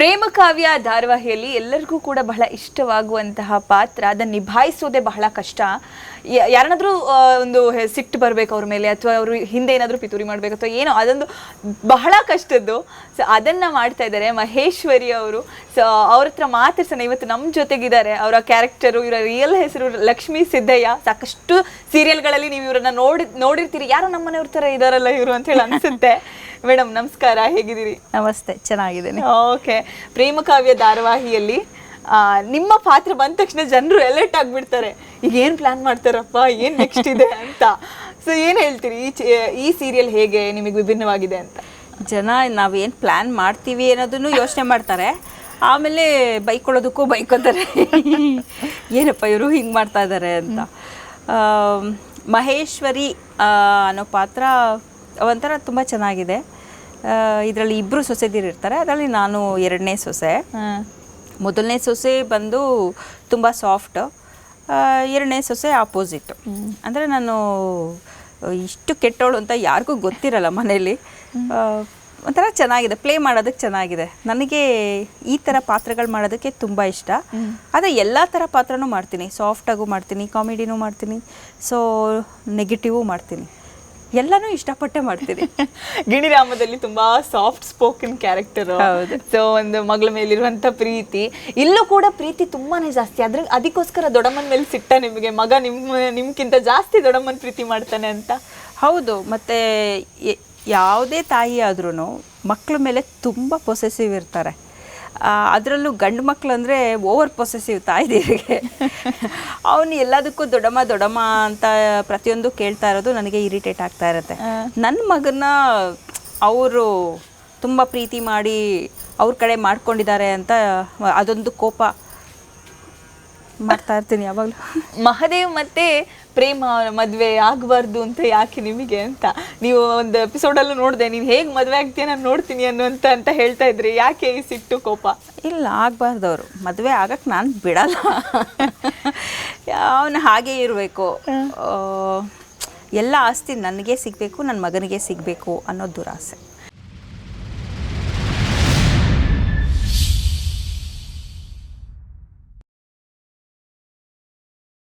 ಪ್ರೇಮ ಕಾವ್ಯ ಧಾರಾವಾಹಿಯಲ್ಲಿ ಎಲ್ಲರಿಗೂ ಕೂಡ ಬಹಳ ಇಷ್ಟವಾಗುವಂತಹ ಪಾತ್ರ, ಅದನ್ನು ನಿಭಾಯಿಸೋದೇ ಬಹಳ ಕಷ್ಟ. ಯ- ಯಾರನ್ನಾದ್ರೂ ಒಂದು ಸಿಟ್ಟು ಬರಬೇಕು ಅವ್ರ ಮೇಲೆ ಅಥವಾ ಅವರು ಹಿಂದೆ ಏನಾದರೂ ಪಿತೂರಿ ಮಾಡಬೇಕು ಅಥವಾ ಏನೋ, ಅದೊಂದು ಬಹಳ ಕಷ್ಟದ್ದು. ಸೊ ಅದನ್ನು ಮಾಡ್ತಾ ಇದ್ದಾರೆ ಮಹೇಶ್ವರಿ ಅವರು. ಸೊ ಅವ್ರ ಹತ್ರ ಮಾತಾಡ್ಸೋಣ ಇವತ್ತು ನಮ್ಮ ಜೊತೆಗಿದ್ದಾರೆ. ಅವರ ಕ್ಯಾರೆಕ್ಟರು ಇವರ ರಿಯಲ್ ಹೆಸರು ಲಕ್ಷ್ಮೀ ಸಿದ್ದಯ್ಯ. ಸಾಕಷ್ಟು ಸೀರಿಯಲ್ಗಳಲ್ಲಿ ನೀವು ಇವರನ್ನ ನೋಡಿ ನೋಡಿರ್ತೀರಿ. ಯಾರೋ ನಮ್ಮನೆಯವ್ರ ಥರ ಇದಾರಲ್ಲ ಇವರು ಅಂತ ಹೇಳಿ ಅನ್ಸುತ್ತೆ. ಮೇಡಮ್ ನಮಸ್ಕಾರ ಹೇಗಿದ್ದೀರಿ? ನಮಸ್ತೆ ಚೆನ್ನಾಗಿದ್ದೀನಿ. ಓಕೆ. ಪ್ರೇಮಕಾವ್ಯ ಧಾರಾವಾಹಿಯಲ್ಲಿ ನಿಮ್ಮ ಪಾತ್ರ ಬಂದ ತಕ್ಷಣ ಜನರು ಅಲರ್ಟ್ ಆಗಿಬಿಡ್ತಾರೆ. ಈಗ ಏನು ಪ್ಲಾನ್ ಮಾಡ್ತಾರಪ್ಪ? ಏನು ನೆಕ್ಸ್ಟ್ ಇದೆ ಅಂತ. ಸೊ ಏನು ಹೇಳ್ತೀರಿ? ಈ ಚಿ- ಈ ಸೀರಿಯಲ್ ಹೇಗೆ? ನಿಮಗೆ ವಿಭಿನ್ನವಾಗಿದೆ ಅಂತ. ಜನ ನಾವೇನು ಪ್ಲ್ಯಾನ್ ಮಾಡ್ತೀವಿ ಅನ್ನೋದನ್ನು ಯೋಚನೆ ಮಾಡ್ತಾರೆ. ಆಮೇಲೆ ಬೈಕೊಳ್ಳೋದಕ್ಕೂ ಬೈಕೋತಾರೆ. ಏನಪ್ಪ ಇವರು ಹಿಂಗೆ ಮಾಡ್ತಾ ಇದ್ದಾರೆ ಅಂತ. ಮಹೇಶ್ವರಿ ಅನ್ನೋ ಪಾತ್ರ ಒಂಥರ ತುಂಬ ಚೆನ್ನಾಗಿದೆ. ಇದರಲ್ಲಿ ಇಬ್ಬರು ಸೊಸೆದಿರಿರ್ತಾರೆ ಅದರಲ್ಲಿ ನಾನು ಎರಡನೇ ಸೊಸೆ. ಮೊದಲನೇ ಸೊಸೆ ಬಂದು ತುಂಬ ಸಾಫ್ಟ್ ಎರಡನೇ ಸೊಸೆ ಆಪೋಸಿಟ್ ಅಂದರೆ ನಾನು ಇಷ್ಟು ಕೆಟ್ಟವಳು ಅಂತ ಯಾರಿಗೂ ಗೊತ್ತಿರಲ್ಲ ಮನೇಲಿ ಒಂಥರ ಚೆನ್ನಾಗಿದೆ. ಪ್ಲೇ ಮಾಡೋದಕ್ಕೆ ಚೆನ್ನಾಗಿದೆ. ನನಗೆ ಈ ಥರ ಪಾತ್ರಗಳು ಮಾಡೋದಕ್ಕೆ ತುಂಬ ಇಷ್ಟ. ಆದರೆ ಎಲ್ಲ ಥರ ಪಾತ್ರನೂ ಮಾಡ್ತೀನಿ. ಸಾಫ್ಟಾಗೂ ಮಾಡ್ತೀನಿ ಕಾಮಿಡಿನೂ ಮಾಡ್ತೀನಿ. ಸೊ ನೆಗೆಟಿವೂ ಮಾಡ್ತೀನಿ. ಎಲ್ಲನೂ ಇಷ್ಟಪಟ್ಟೆ ಮಾಡ್ತೀನಿ ಗಿಣಿರಾಮದಲ್ಲಿ ತುಂಬಾ ಸಾಫ್ಟ್ ಸ್ಪೋಕನ್ ಕ್ಯಾರೆಕ್ಟರ್ ಹೌದು. ಸೊ ಒಂದು ಮಗಳ ಮೇಲಿರುವಂತ ಪ್ರೀತಿ. ಇಲ್ಲೂ ಕೂಡ ಪ್ರೀತಿ ತುಂಬಾನೇ ಜಾಸ್ತಿ. ಅದ್ರ ಅದಕ್ಕೋಸ್ಕರ ದೊಡ್ಡಮ್ಮನ ಮೇಲೆ ಸಿಟ್ಟ ನಿಮಗೆ. ಮಗ ನಿಮ್ಮ ನಿಮ್ಗಿಂತ ಜಾಸ್ತಿ ದೊಡ್ಡಮ್ಮನ ಪ್ರೀತಿ ಮಾಡ್ತಾನೆ ಅಂತ. ಹೌದು. ಮತ್ತೆ ಯಾವುದೇ ತಾಯಿ ಆದ್ರೂ ಮಕ್ಕಳ ಮೇಲೆ ತುಂಬ ಪೊಸೆಸಿವ್ ಇರ್ತಾರೆ. ಅದರಲ್ಲೂ ಗಂಡು ಮಕ್ಕಳು ಅಂದರೆ ಓವರ್ ಪೊಸೆಸಿವ್ ತಾಯಿದೀರಿಗೆ ಅವನು ಎಲ್ಲದಕ್ಕೂ ದೊಡ್ಡಮ್ಮ ದೊಡ್ಡಮ್ಮ ಅಂತ ಪ್ರತಿಯೊಂದು ಕೇಳ್ತಾ ಇರೋದು ನನಗೆ ಇರಿಟೇಟ್ ಆಗ್ತಾ ಇರುತ್ತೆ. ನನ್ನ ಮಗನ ಅವರು ತುಂಬ ಪ್ರೀತಿ ಮಾಡಿ ಅವ್ರ ಕಡೆ ಮಾಡ್ಕೊಂಡಿದ್ದಾರೆ ಅಂತ ಅದೊಂದು ಕೋಪ. ಮಾಡ್ತಾ ಇರ್ತೀನಿ ಯಾವಾಗಲೂ. ಮಹದೇವ್ ಮತ್ತೆ ಪ್ರೇಮ ಮದುವೆ ಆಗಬಾರ್ದು ಅಂತ ಯಾಕೆ ನಿಮಗೆ ಅಂತ? ನೀವು ಒಂದು ಎಪಿಸೋಡಲ್ಲೂ ನೋಡಿದೆ ನೀವು ಹೇಗೆ ಮದುವೆ ಆಗ್ತೀಯ ನಾನು ನೋಡ್ತೀನಿ ಅನ್ನುವಂತ ಅಂತ ಹೇಳ್ತಾ ಇದ್ರಿ. ಯಾಕೆ ಈ ಸಿಟ್ಟು ಕೋಪ? ಇಲ್ಲ ಆಗಬಾರ್ದವ್ರು ಮದುವೆ ಆಗಕ್ಕೆ ನಾನು ಬಿಡಲ್ಲ. ಅವನು ಹಾಗೇ ಇರಬೇಕು. ಎಲ್ಲ ಆಸ್ತಿ ನನಗೆ ಸಿಗಬೇಕು ನನ್ನ ಮಗನಿಗೆ ಸಿಗಬೇಕು ಅನ್ನೋ ದುರಾಸೆ.